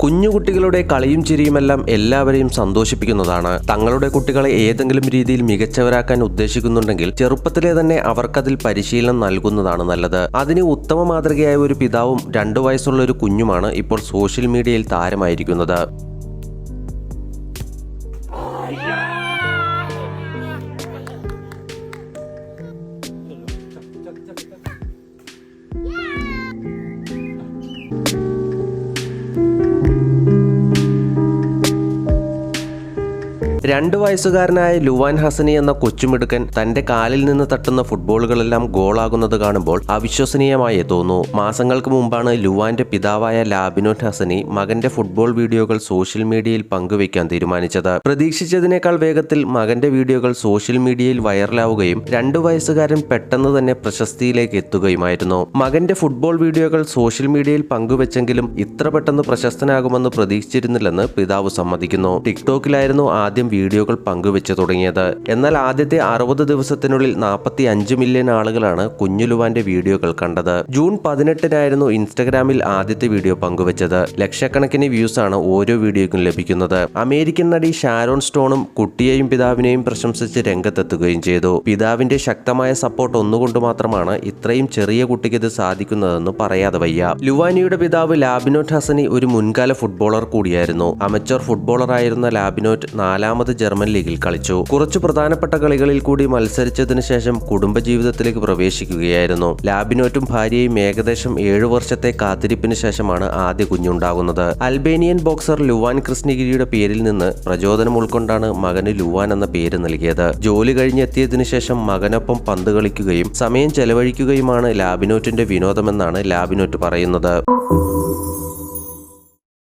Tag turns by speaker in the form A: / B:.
A: കുഞ്ഞുകുട്ടികളുടെ കളിയും ചിരിയുമെല്ലാം എല്ലാവരെയും സന്തോഷിപ്പിക്കുന്നതാണ്. തങ്ങളുടെ കുട്ടികളെ ഏതെങ്കിലും രീതിയിൽ മികച്ചവരാക്കാൻ ഉദ്ദേശിക്കുന്നുണ്ടെങ്കിൽ ചെറുപ്പത്തിലെ തന്നെ അവർക്കതിൽ പരിശീലനം നൽകുന്നതാണ് നല്ലത്. അതിന് ഉത്തമ മാതൃകയായ ഒരു പിതാവും രണ്ടു വയസ്സുള്ള ഒരു കുഞ്ഞുമാണ് ഇപ്പോൾ സോഷ്യൽ മീഡിയയിൽ താരമായിരിക്കുന്നത്. രണ്ട് വയസ്സുകാരനായ ലുവാൻ ഹസനി എന്ന കൊച്ചുമിടുക്കൻ തന്റെ കാലിൽ നിന്ന് തട്ടുന്ന ഫുട്ബോളുകളെല്ലാം ഗോളാകുന്നത് കാണുമ്പോൾ അവിശ്വസനീയമായി തോന്നുന്നു മാസങ്ങൾക്ക് മുമ്പാണ് ലുവാന്റെ പിതാവായ ലാബിനോറ്റ് ഹസനി മകന്റെ ഫുട്ബോൾ വീഡിയോകൾ സോഷ്യൽ മീഡിയയിൽ പങ്കുവയ്ക്കാൻ തീരുമാനിച്ചത്. പ്രതീക്ഷിച്ചതിനേക്കാൾ വേഗത്തിൽ മകന്റെ വീഡിയോകൾ സോഷ്യൽ മീഡിയയിൽ വൈറലാവുകയും രണ്ടു വയസ്സുകാരൻ പെട്ടെന്ന് തന്നെ പ്രശസ്തിയിലേക്ക് എത്തുകയുമായിരുന്നു. മകന്റെ ഫുട്ബോൾ വീഡിയോകൾ സോഷ്യൽ മീഡിയയിൽ പങ്കുവെച്ചെങ്കിലും ഇത്ര പെട്ടെന്ന് പ്രശസ്തനാകുമെന്ന് പ്രതീക്ഷിച്ചിരുന്നില്ലെന്ന് പിതാവ് സമ്മതിക്കുന്നു. ടിക്ടോക്കിലായിരുന്നു ആദ്യം വീഡിയോകൾ പങ്കുവെച്ചു തുടങ്ങിയത്. എന്നാൽ ആദ്യത്തെ അറുപത് ദിവസത്തിനുള്ളിൽ നാൽപ്പത്തി അഞ്ച് മില്യൺ ആളുകളാണ് കുഞ്ഞുലുവാന്റെ വീഡിയോകൾ കണ്ടത്. ജൂൺ പതിനെട്ടിനായിരുന്നു ഇൻസ്റ്റഗ്രാമിൽ ആദ്യത്തെ വീഡിയോ പങ്കുവച്ചത്. ലക്ഷക്കണക്കിന് വ്യൂസ് ആണ് ഓരോ വീഡിയോയ്ക്കും ലഭിക്കുന്നത്. അമേരിക്കൻ നടി ഷാരോൺ സ്റ്റോണും കുട്ടിയെയും പിതാവിനെയും പ്രശംസിച്ച് രംഗത്തെത്തുകയും ചെയ്തു. പിതാവിന്റെ ശക്തമായ സപ്പോർട്ട് ഒന്നുകൊണ്ട് മാത്രമാണ് ഇത്രയും ചെറിയ കുട്ടിക്ക് ഇത് സാധിക്കുന്നതെന്ന് പറയാതെ വയ്യ. ലുവാനിയുടെ പിതാവ് ലാബിനോട്ട് ഹസനി ഒരു മുൻകാല ഫുട്ബോളർ കൂടിയായിരുന്നു. അമച്ചർ ഫുട്ബോളറായിരുന്ന ലാബിനോറ്റ് നാലാമത് ജർമ്മൻ ലീഗിൽ കളിച്ചു. കുറച്ചു പ്രധാനപ്പെട്ട കളികളിൽ കൂടി മത്സരിച്ചതിനു ശേഷം കുടുംബജീവിതത്തിലേക്ക് പ്രവേശിക്കുകയായിരുന്നു. ലാബിനോറ്റും ഭാര്യയും ഏകദേശം ഏഴു വർഷത്തെ കാത്തിരിപ്പിന് ശേഷമാണ് ആദ്യ കുഞ്ഞുണ്ടാകുന്നത്. അൽബേനിയൻ ബോക്സർ ലുവാൻ ക്രിസ്നിഗിരിയുടെ പേരിൽ നിന്ന് പ്രചോദനം ഉൾക്കൊണ്ടാണ് മകന് ലുവാൻ എന്ന പേര് നൽകിയത്. ജോലി കഴിഞ്ഞെത്തിയതിനു ശേഷം മകനൊപ്പം പന്ത് കളിക്കുകയും സമയം ചെലവഴിക്കുകയുമാണ് ലാബിനോറ്റിന്റെ വിനോദമെന്നാണ് ലാബിനോറ്റ് പറയുന്നത്.